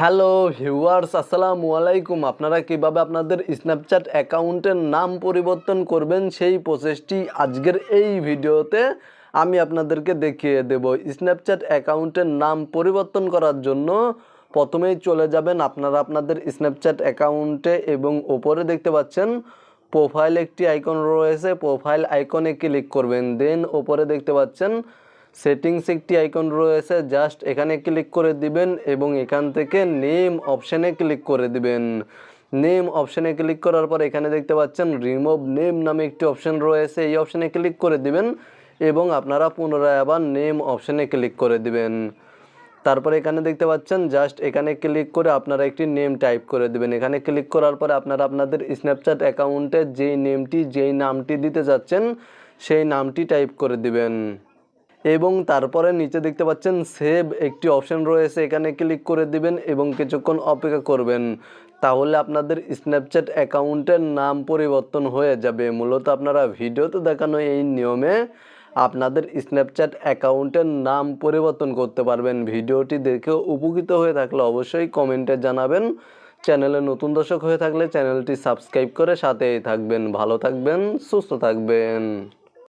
Hello viewers আসসালামু আলাইকুম। আপনারা কীভাবে আপনাদের স্ন্যাপচ্যাট অ্যাকাউন্টের নাম পরিবর্তন করবেন সেই প্রসেসটি আজকের এই ভিডিওতে আমি আপনাদেরকে দেখিয়ে দেব। স্ন্যাপচ্যাট অ্যাকাউন্টের নাম পরিবর্তন করার জন্য প্রথমেই চলে যাবেন আপনারা আপনাদের স্ন্যাপচ্যাট অ্যাকাউন্টে এবং ওপরে দেখতে পাচ্ছেন প্রোফাইল একটি আইকন রয়েছে। প্রোফাইল আইকনে ক্লিক করবেন। দেন ওপরে দেখতে পাচ্ছেন সেটিংস একটি আইকন রয়েছে, জাস্ট এখানে ক্লিক করে দিবেন এবং এখান থেকে নেম অপশানে ক্লিক করে দিবেন। নেম অপশানে ক্লিক করার পর এখানে দেখতে পাচ্ছেন রিমুভ নেম নামে একটি অপশান রয়েছে, এই অপশানে ক্লিক করে দিবেন এবং আপনারা পুনরায় আবার নেম অপশানে ক্লিক করে দিবেন। তারপরে এখানে দেখতে পাচ্ছেন জাস্ট এখানে ক্লিক করে আপনারা একটি নেম টাইপ করে দিবেন। এখানে ক্লিক করার পরে আপনারা আপনাদের স্ন্যাপচ্যাট অ্যাকাউন্টে যেই নেমটি, যেই নামটি দিতে যাচ্ছেন, সেই নামটি টাইপ করে দিবেন। এবং তারপরে নিচে দেখতে পাচ্ছেন সেভ একটি অপশন রয়েছে, এখানে ক্লিক করে দিবেন এবং কিছুক্ষণ অপেক্ষা করবেন। তাহলে আপনাদের স্ন্যাপচ্যাট অ্যাকাউন্টের নাম পরিবর্তন হয়ে যাবে। মূলত আপনারা ভিডিওতে দেখানো এই নিয়মে আপনাদের স্ন্যাপচ্যাট অ্যাকাউন্টের নাম পরিবর্তন করতে পারবেন। ভিডিওটি দেখে উপকৃত হয়ে থাকলে অবশ্যই কমেন্টে জানাবেন। চ্যানেলে নতুন দর্শক হয়ে থাকলে চ্যানেলটি সাবস্ক্রাইব করে সাথেই থাকবেন। ভালো থাকবেন, সুস্থ থাকবেন।